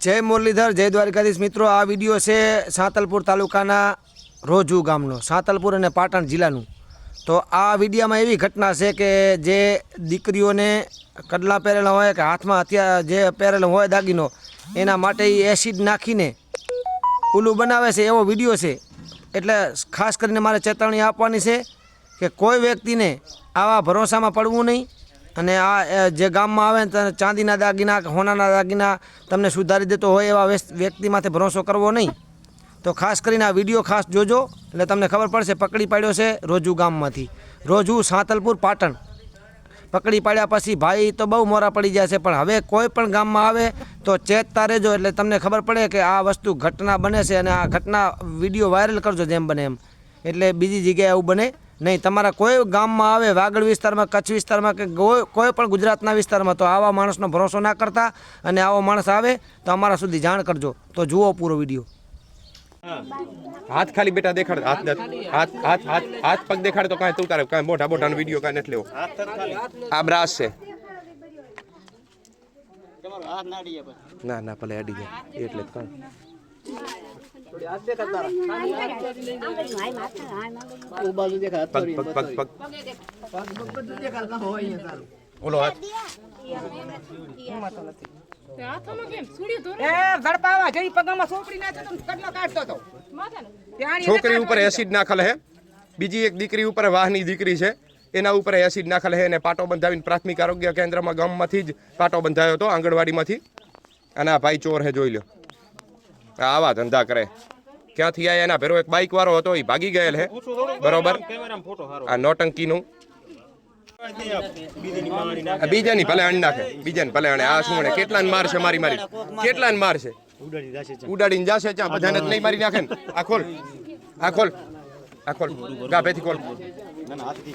જય મુરલીધર, જય દ્વારકાધીશ. મિત્રો, આ વીડિયો છે સાંતલપુર તાલુકાના રોજુ ગામનો. સાંતલપુર અને પાટણ જિલ્લાનું. તો આ વિડીયામાં એવી ઘટના છે કે જે દીકરીઓને કડલા પહેરેલા હોય કે હાથમાં હથિયાર જે પહેરેલો હોય દાગીનો, એના માટે એ એસિડ નાખીને ઉલું બનાવે છે એવો વીડિયો છે. એટલે ખાસ કરીને મારે ચેતવણી આપવાની છે કે કોઈ વ્યક્તિને આવા ભરોસામાં પડવું નહીં. અને આ જે ગામમાં આવે ને ચાંદીના દાગીના, હોનાના દાગીના તમને સુધારી દેતો હોય એવા વ્યક્તિ વ્યક્તિમાંથી ભરોસો કરવો નહીં. તો ખાસ કરીને આ વીડિયો ખાસ જોજો, એટલે તમને ખબર પડશે પકડી પાડ્યો છે રોજુ ગામમાંથી. રોજુ સાંતલપુર, પાટણ. પકડી પાડ્યા પછી ભાઈ તો બહુ મોરા પડી જાય છે, પણ હવે કોઈ પણ ગામમાં આવે તો ચેતતા રહેજો, એટલે તમને ખબર પડે કે આ વસ્તુ ઘટના બને છે અને આ ઘટના વીડિયો વાયરલ કરજો જેમ બને એમ. એટલે બીજી જગ્યાએ એવું બને. નહીં તમારા કોઈ ગામમાં આવે વાગડ વિસ્તારમાં કચ્છ વિસ્તારમાં કે કોઈ કોઈ પણ ગુજરાતના વિસ્તારમાં તો આવા માણસનો ભરોસો ના કરતા અને આવો માણસ આવે તો અમારા સુધી જાણ કરજો. તો જુઓ પૂરો વીડિયો. હાથ ખાલી બેટા દેખાડ હાથ હાથ હાથ હાથ હાથ હાથ પગ દેખાડ તો કાંઈ તું તારે કાંઈ મોઢા મોઢાનો વીડિયો કાંઈ નથી લેવો. આ બ્રાસ છે. ના ના ભલે અડી જાય એટલે જ કાંઈ છોકરી ઉપર એસિડ નાખેલ હે. બીજી એક દીકરી ઉપર વાહની દીકરી છે. એના ઉપર એસિડ નાખેલ હે અને પાટો બંધાવીને પ્રાથમિક આરોગ્ય કેન્દ્રમાં ગામમાંથી જ પાટો બંધાયો હતો, આંગણવાડીમાંથી. અને આ ભાઈ ચોર હે, જોઈ લો આવા ધંધા કરે. ક્યાંથી આયા? એના ભેરો એક બાઇક વાળો હતો એ ભાગી ગયેલ હે. બરોબર? આ નોટંકીનું. બીજાની ભલે અણ નાખે, બીજાની ભલે અણે આ શું કેટલા કેટલાને મારશે મારી મારી? કેટલા કેટલાને મારશે ઉડાડીને જાશે ચા બધાને નહીં મારી નાખે ને? આ ખોલ. આ ખોલ. આ ખોલ. ગાભેથી ખોલ. ઈ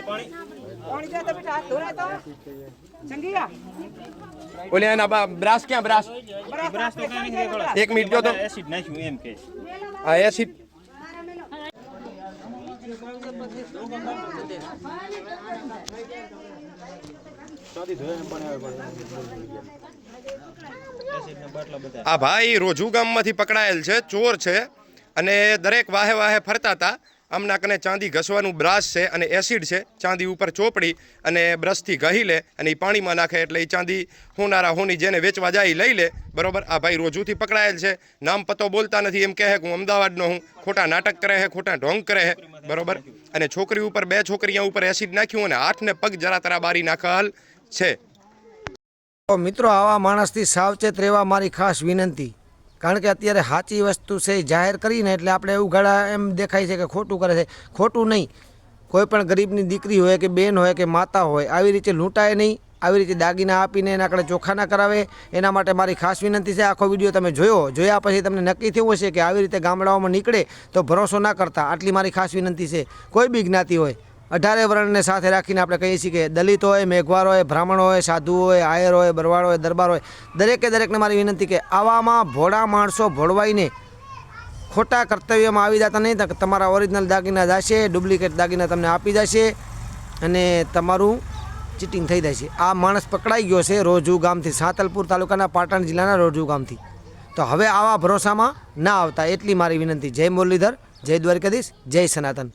પાણી. જાય તો બેટા હાથ ધોરાય તો સંગીયા ઓલે એના બા- બ્રાસ ક્યાં બ્રાસ? બરાબર તો કઈ નહીં એક મિનિટ જો તો. એસિડ નાખ્યું એમ કે. આ એસિડ આ ભાઈ રોજુ ગામમાંથી પકડાયેલ છે, ચોર છે અને દરેક વાહે વાહે ફરતા હતા. આમના કને ચાંદી ઘસવાનું બ્રાસ છે અને એસિડ છે. ચાંદી ઉપર ચોપડી અને બ્રશથી ઘહી લે અને એ પાણીમાં નાખે એટલે એ ચાંદી હોનારા હોની જેને વેચવા જાય લઈ લે. બરોબર? આ ભાઈ રોજુથી પકડાયેલ છે. નામ પતો બોલતા નથી, એમ કહે કે હું અમદાવાદનો હું. ખોટા નાટક કરે છે, ખોટા ઢોંગ કરે છે. બરોબર? અને છોકરી ઉપર, બે છોકરીઓ ઉપર એસિડ નાખ્યું અને આઠને પગ જરા તરા બારી નાખેલ છે. મિત્રો, આવા માણસથી સાવચેત રહેવા મારી ખાસ વિનંતી. કારણ કે અત્યારે સાચી વસ્તુ છે જાહેર કરીને એટલે આપણે એવું ઘણા એમ દેખાય છે કે ખોટું કરે છે. ખોટું નહીં. કોઈ પણ ગરીબની દીકરી હોય કે બેન હોય કે માતા હોય, આવી રીતે લૂંટાય નહીં, આવી રીતે દાગીના આપીને એના આગળ ચોખ્ખા ના કરાવે, એના માટે મારી ખાસ વિનંતી છે. આખો વીડિયો તમે જોયો, જોયા પછી તમને નક્કી થયું હશે કે આવી રીતે ગામડાઓમાં નીકળે તો ભરોસો ના કરતા. આટલી મારી ખાસ વિનંતી છે. કોઈ બી જ્ઞાતિ હોય અઢારે વર્ણને સાથે રાખીને આપણે કહીએ છીએ કે દલિત હોય, મેઘવાર હોય, બ્રાહ્મણ હોય, સાધુ હોય, આયર હોય બરવાડ હોય, દરબાર હોય, દરેકે દરેકને મારી વિનંતી કે આવામાં ભોળા માણસો ભોળવાઈને ખોટા કર્તવ્યમાં આવી જતા નહીં તમારા ઓરિજિનલ દાગીના જશે, ડુપ્લિકેટ દાગીના તમને આપી જશે અને તમારું ચીટિંગ થઈ છે. આ માણસ પકડાઈ ગયો છે રોજુ ગામથી, સાતલપુર તાલુકાના પાટણ જિલ્લાના રોજુ ગામથી. તો હવે આવા ભરોસામાં ના આવતા, એટલી મારી વિનંતી. જય મુરલીધર, જય દ્વારકાધીશ, જય સનાતન.